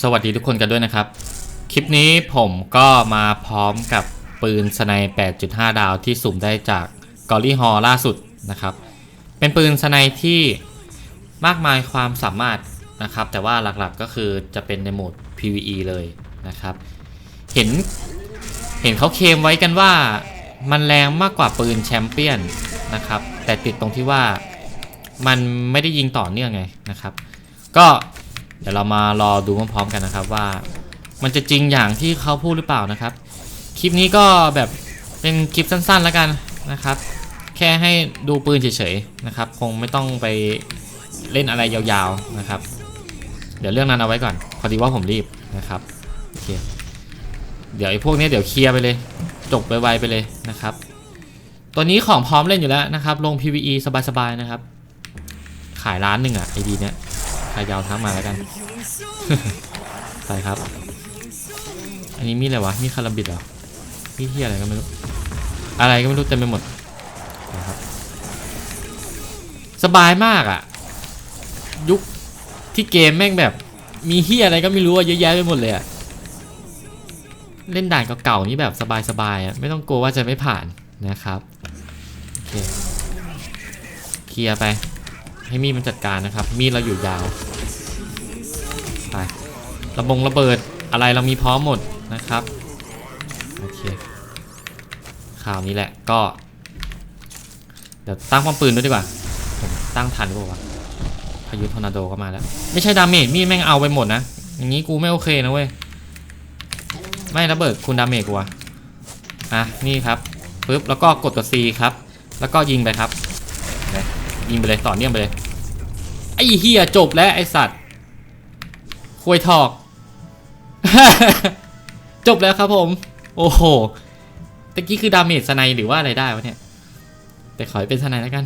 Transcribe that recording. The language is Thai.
สวัสดีทุกคนกันด้วยนะครับ คลิปนี้ผมก็มาพร้อมกับปืนสไนป์8.5 ดาวที่สุ่มได้จากกอรี่ฮอล่าสุดนะครับ เป็นปืนสไนป์ที่มากมายความสามารถนะครับ แต่ว่าหลักๆก็คือจะเป็นในโหมด PVE เลยนะครับ เห็นเห็นเขาเคมไว้กันว่ามันแรงมากกว่าปืนแชมเปี้ยนนะครับ แต่ติดตรงที่ว่ามันไม่ได้ยิงต่อเนื่องไงนะครับ ก็ เดี๋ยวเรามารอดูพร้อมๆกันนะครับว่า มันจะจริงอย่างที่เขาพูดหรือเปล่านะครับ คลิปนี้ก็แบบเป็นคลิปสั้นๆแล้วกันนะครับ แค่ให้ดูปืนเฉยๆนะครับ คงไม่ต้องไปเล่นอะไรยาวๆนะครับ เดี๋ยวเรื่องนั้นเอาไว้ก่อน พอดีว่าผมรีบนะครับโอเคเดี๋ยวไอ้พวกนี้เดี๋ยวเคลียร์ไปเลย จบไปไวๆไปเลยนะครับ ตัวนี้ของพร้อมเล่นอยู่แล้วนะครับ ลง PVE สบายๆนะครับ ขายร้านหนึ่งอะไอดีเนี้ย ใครยาวทักมาแล้วกันไปครับ อันนี้มีอะไรวะ มีคาราบิดเหรอ มีที่อะไรก็ไม่รู้ อะไรก็ไม่รู้เต็มไปหมดนะครับ สบายมากอะ่ะ ยุคที่เกมแม่งแบบ มีเฮียอะไรก็ไม่รู้อะเยอะแยะไปหมดเลยอะ่ะ เล่นด่านเก่าๆนี่แบบสบายๆอะ่ะ ไม่ต้องกลัวว่าจะไม่ผ่านนะครับ โอเค เคลียร์ไป ให้มีดมันจัดการนะครับ มีดเราอยู่ยาวไประบงระเบิดอะไรเรามีพร้อมหมดนะครับโอเคข่าวนี้แหละก็ เดี๋ยวตั้งความปืนด้วยดีกว่าผมตั้งทันหรือเปล่าวะพายุทอร์นาโดก็มาแล้ว ไม่ใช่ดาเมจมีดแม่งเอาไปหมดนะ อย่างนี้กูไม่โอเคนะเว้ยไม่ระเบิดคุณดาเมจกูอะอะนี่ครับปึ๊บแล้วก็กดตัว C ครับ แล้วก็ยิงไปครับยิงไปเลยต่อเนื่องไปเลย ไอ้เฮียจบแล้วไอสัตว์คุยทอก จบแล้วครับผม โอ้โหตะกี้คือดาเมจสไนหรือว่าอะไรได้วะเนี่ย แต่ขอให้เป็นสไนแล้วกัน